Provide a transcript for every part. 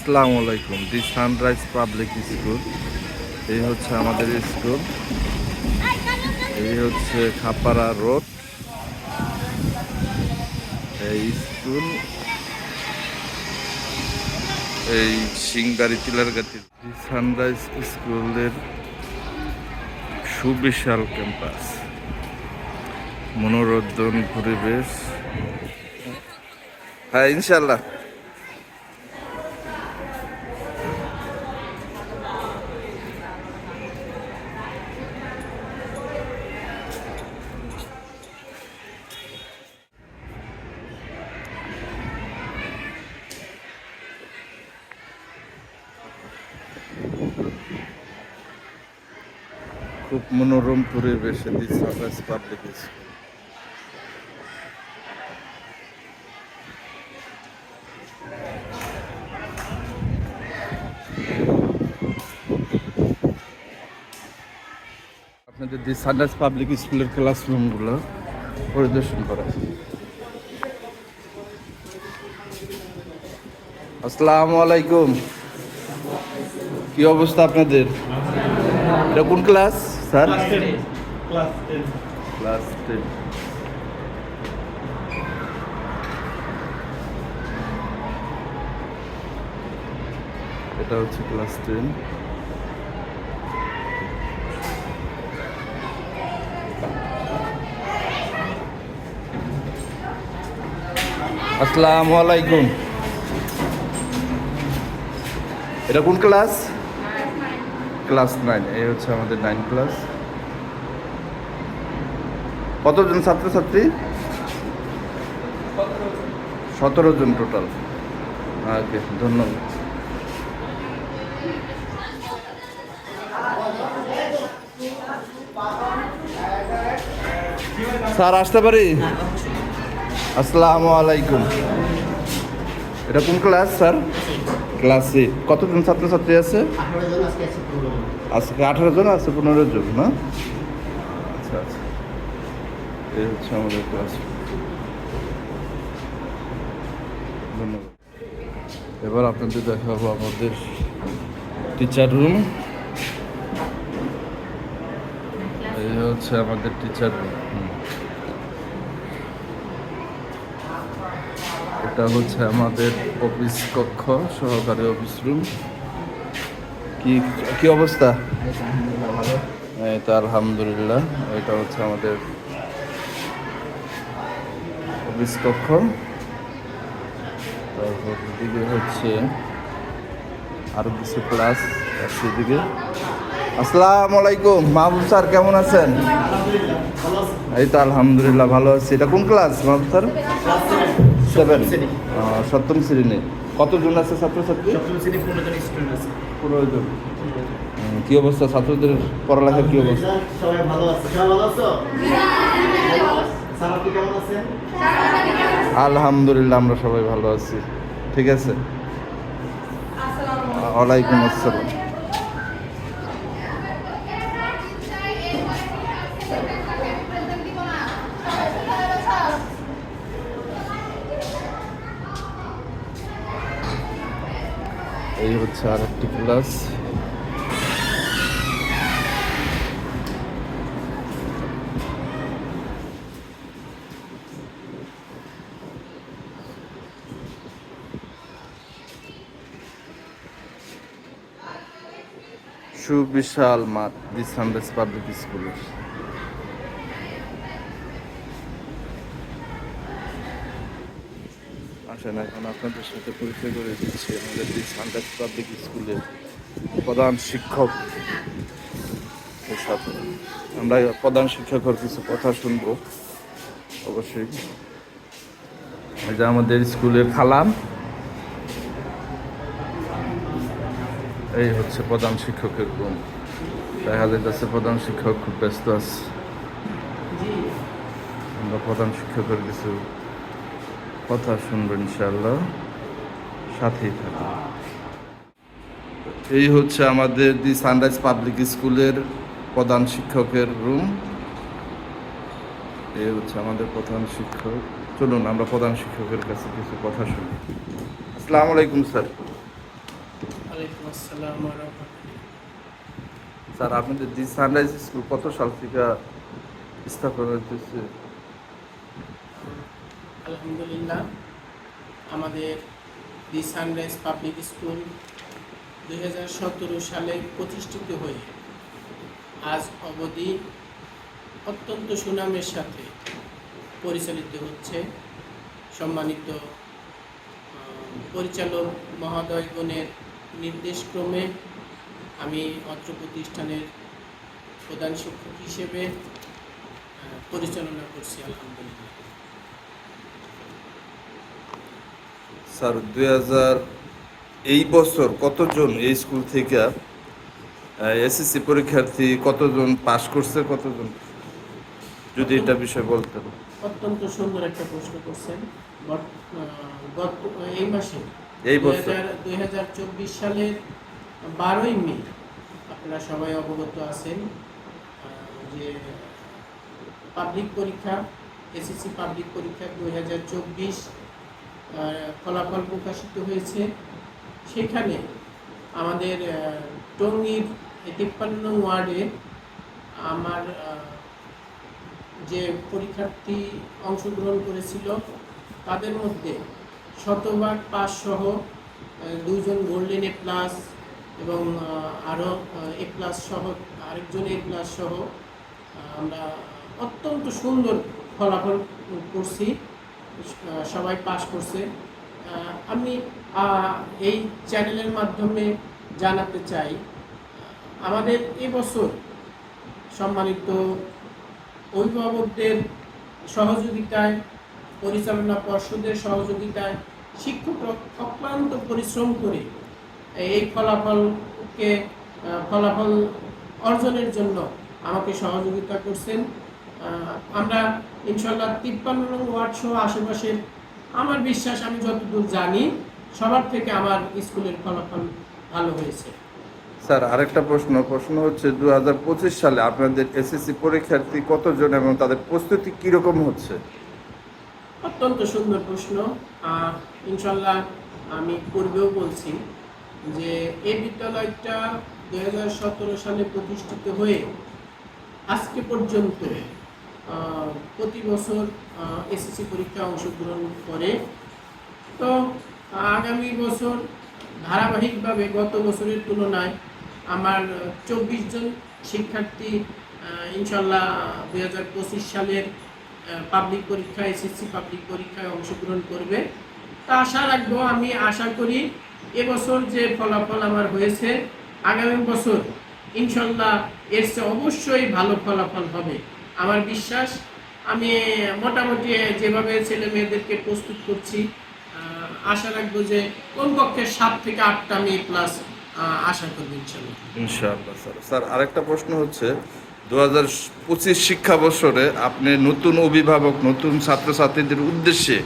আসসালামু আলাইকুম, দি sunrise public school. এই হচ্ছে আমাদের স্কুল। এই হচ্ছে খাপাড়া রোড। এই স্কুল। এই সিংদারি তিলারগাতি। দি সানরাইজ স্কুলের সুবিশাল ক্যাম্পাস। মনোরঞ্জন পরিবেশ। হ্যাঁ ইনশাল্লাহ খুব মনোরম পরিবেশে দি সানরাইজ পাবলিক আপনাদের দি সানরাইজ পাবলিক স্কুলের ক্লাসরুমগুলো পরিদর্শন করা। আসসালামু আলাইকুম। কি অবস্থা আপনাদের? এটা কোন class sir? Class ten class ten এটা হচ্ছে ক্লাস টেন আসসালামু আলাইকুম। এটা কোন ক্লাস ক্লাস নাইন এই হচ্ছে আমাদের নাইন ক্লাস কতজন ছাত্রছাত্রী? সতেরো জন টোটাল। ওকে ধন্যবাদ। স্যার আসতে পারি? আসসালামু আলাইকুম। এটা কোন ক্লাস স্যার? Class C. কতজন ছাত্রছাত্রী আছে? আজকে আছে জন। আজকে আঠারো জন আছে পনেরো জন না? আচ্ছা আচ্ছা। এই হচ্ছে আমাদের ক্লাস ধন্যবাদ। এবার আপনাদের দেখাবো আমাদের টিচার রুম এই হচ্ছে আমাদের টিচার রুম এটা হচ্ছে আমাদের অফিস কক্ষ সহকারী অফিস রুম কি কি অবস্থা? এই তো আলহামদুলিল্লাহ। এটা হচ্ছে আমাদের অফিস কক্ষ। তারপর এদিকে হচ্ছে আরও কিছু ক্লাস এদিকে। আসসালামু আলাইকুম মাহবুব স্যার কেমন আছেন? এই তো আলহামদুলিল্লাহ ভালো আছি। এটা কোন ক্লাস মাহবুব স্যার? সেভেন সপ্তম শ্রেণি। কতজন আছে ছাত্রছাত্রী? পনেরো জন কি অবস্থা? ছাত্রদের পড়ালেখার কি অবস্থা? সবাই ভালো আছে। সবাই ভালো আছো? স্যার আপনি কেমন আছেন? আলহামদুলিল্লাহ আমরা সবাই ভালো আছি। ঠিক আছে? ওয়ালাইকুম আসসালাম। এই হচ্ছে আর একটি ক্লাস। সুবিশাল মাঠ দি সানরাইজ পাবলিক স্কুলের আসেন, এখন আপনাদের সাথে পরিচয় করে দিচ্ছি আমাদের দি সানরাইজ পাবলিক স্কুলের প্রধান শিক্ষক। সাথে আমরা প্রধান শিক্ষকের কিছু কথা শুনব, অবশ্যই। যে আমাদের স্কুলের খালাম। এই হচ্ছে প্রধান শিক্ষকের রুম দেখা যাইতেছে প্রধান শিক্ষক খুব ব্যস্ত আছে। আমরা প্রধান শিক্ষকের কিছু কথা শুনব ইনশাল্লাহ সাথেই থাকব এই হচ্ছে আমাদের দি সানরাইজ পাবলিক স্কুলের প্রধান শিক্ষকের রুম এই হচ্ছে আমাদের প্রধান শিক্ষক। চলুন আমরা প্রধান শিক্ষকের কাছে কিছু কথা শুনি। আসসালামু আলাইকুম, স্যার ওয়ালাইকুম আসসালাম ওয়া রাহমাতুল্লাহ। স্যার আপনাদের দি সানরাইজ স্কুল কত সাল থেকে স্থাপন হইতেছে? আলহামদুলিল্লাহ আমাদের দি সানরাইজ পাবলিক স্কুল দু হাজার সতেরো সালে প্রতিষ্ঠিত হয়ে আজ অবধি অত্যন্ত সুনামের সাথে পরিচালিত হচ্ছে। সম্মানিত পরিচালক মহোদয়গণের নির্দেশক্রমে আমি অত্র প্রতিষ্ঠানের প্রধান শিক্ষক হিসেবে পরিচালনা করছি আলহামদুলিল্লাহ। স্যার দুই হাজার এই বছর কতজন এই স্কুল থেকে এসএসসি পরীক্ষার্থী কতজন পাশ করছে কতজন? যদি এটা বিষয় বলতেন। অত্যন্ত সুন্দর একটা প্রশ্ন করছেন। গত এই মাসে এই বছর। দুই হাজার চব্বিশ সালের বারোই মে আপনারা সবাই অবগত আছেন যে পাবলিক পরীক্ষা এসএসসি পাবলিক পরীক্ষা দুই হাজার চব্বিশ ফলাফল প্রকাশিত হয়েছে। সেখানে আমাদের টঙ্গীর তিপ্পান্ন ওয়ার্ডে আমার যে পরীক্ষার্থী অংশগ্রহণ করেছিল, তাদের মধ্যে শতভাগ পাস সহ আহ, দুইজন গোল্ডেন এ প্লাস এবং আরও এ প্লাস সহ আরেকজন এ প্লাস সহ আমরা অত্যন্ত সুন্দর ফলাফল করছি সবাই পাস করছে। আমি এই চ্যানেলের মাধ্যমে জানাতে চাই আমাদের এবছর সম্মানিত অভিভাবকদের সহযোগিতায় পরিচালনা পর্ষদের সহযোগিতায় শিক্ষকরা অক্লান্ত পরিশ্রম করে এই ফলাফলকে ফলাফল অর্জনের জন্য আমাকে সহযোগিতা করছেন। আমরা ইনশাল্লাহ তিপ্পান্ন নং ওয়ার্ড সহ আশেপাশের, আমার বিশ্বাস আমি যতদূর জানি, সবার থেকে আমার স্কুলের ফলাফল ভালো হয়েছে। স্যার, আরেকটা প্রশ্ন। প্রশ্ন হচ্ছে দু হাজার পঁচিশ সালে আপনাদের এসএসসি পরীক্ষার্থী কতজন এবং তাদের প্রস্তুতি কীরকম হচ্ছে? অত্যন্ত সুন্দর প্রশ্ন। ইনশাল্লাহ আমি পূর্বেও বলছি যে এই বিদ্যালয়টা দু হাজার সতেরো সালে প্রতিষ্ঠিত হয়ে আজকে পর্যন্ত প্রতি বছর এসএসসি পরীক্ষা অংশগ্রহণ করে। তো আগামী বছর ধারাবাহিকভাবে গত বছরের তুলনায় আমার চব্বিশ জন শিক্ষার্থী ইনশাল্লাহ দু হাজার পঁচিশ সালের পাবলিক পরীক্ষা এসএসসি পাবলিক পরীক্ষায় অংশগ্রহণ করবে। তা আশা রাখব, আমি আশা করি এবছর যে ফলাফল আমার হয়েছে, আগামী বছর ইনশাল্লাহ এর চেয়ে অবশ্যই ভালো ফলাফল হবে। আমার বিশ্বাস, আমি মোটামুটি যেভাবে ছেলে মেয়েদেরকে প্রস্তুত করছি আশা রাখব যে কমপক্ষে সাত থেকে আটটা মেয়ে প্লাস আশা করব ইনশাল্লাহ। ইনশাআল্লাহ, স্যার। স্যার, আরেকটা প্রশ্ন হচ্ছে দু হাজার পঁচিশ শিক্ষা বছরে আপনি নতুন অভিভাবক, নতুন ছাত্রছাত্রীদের উদ্দেশ্যে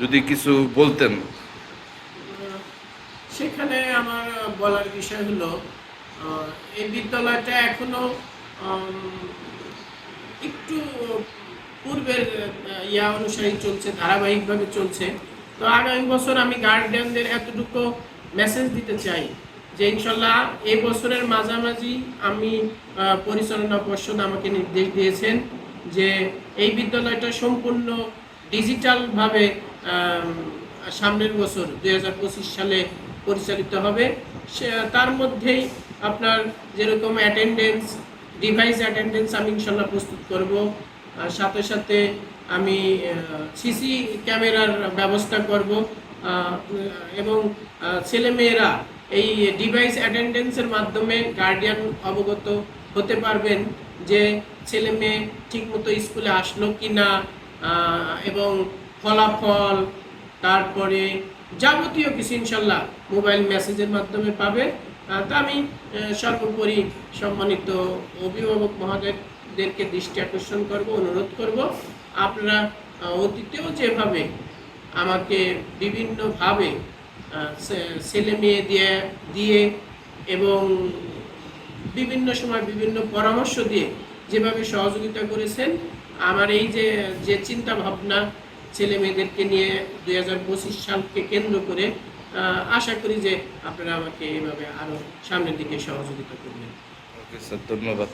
যদি কিছু বলতেন। সেখানে আমার বলার বিষয় হলো এই বিদ্যালয়টা এখনও একটু পূর্বের ইয়া অনুসারে চলছে, ধারাবাহিকভাবে চলছে। তো আগামী বছর আমি গার্ডিয়ানদের এতটুকু মেসেজ দিতে চাই। যে ইনশাল্লাহ এই বছরের মাঝামাঝি আমি পরিচালনা পর্ষদ আমাকে নির্দেশ দিয়েছেন যে এই বিদ্যালয়টা সম্পূর্ণ ডিজিটালভাবে সামনের বছর দু হাজার পঁচিশ সালে পরিচালিত হবে। তার মধ্যেই আপনার যেরকম অ্যাটেন্ডেন্স ডিভাইস অ্যাটেন্ডেন্স আমি ইনশাল্লাহ প্রস্তুত করব। সাথে সাথে আমি সিসি ক্যামেরার ব্যবস্থা করব। এবং ছেলেমেয়েরা এই ডিভাইস অ্যাটেন্ডেন্সের মাধ্যমে গার্ডিয়ান অবগত হতে পারবেন যে ছেলে মেয়ে ঠিকমতো স্কুলে আসলো কি না এবং ফলাফল, তারপরে যাবতীয় কিছু ইনশাল্লাহ মোবাইল মেসেজের মাধ্যমে পাবে। তা আমি সর্বোপরি সম্মানিত অভিভাবক মহোদয়দেরকে দৃষ্টি আকর্ষণ করব, অনুরোধ করব। আপনারা অতীতেও যেভাবে আমাকে বিভিন্নভাবে ছেলে মেয়ে দিয়ে দিয়ে এবং বিভিন্ন সময় বিভিন্ন পরামর্শ দিয়ে যেভাবে সহযোগিতা করেছেন, আমার এই যে যে চিন্তা ভাবনা ছেলে মেয়েদেরকে নিয়ে দুই হাজার পঁচিশ সালকে কেন্দ্র করে আশা করি যে আপনারা আমাকে এইভাবে আরও সামনের দিকে সহযোগিতা করবেন। ওকে স্যার, ধন্যবাদ।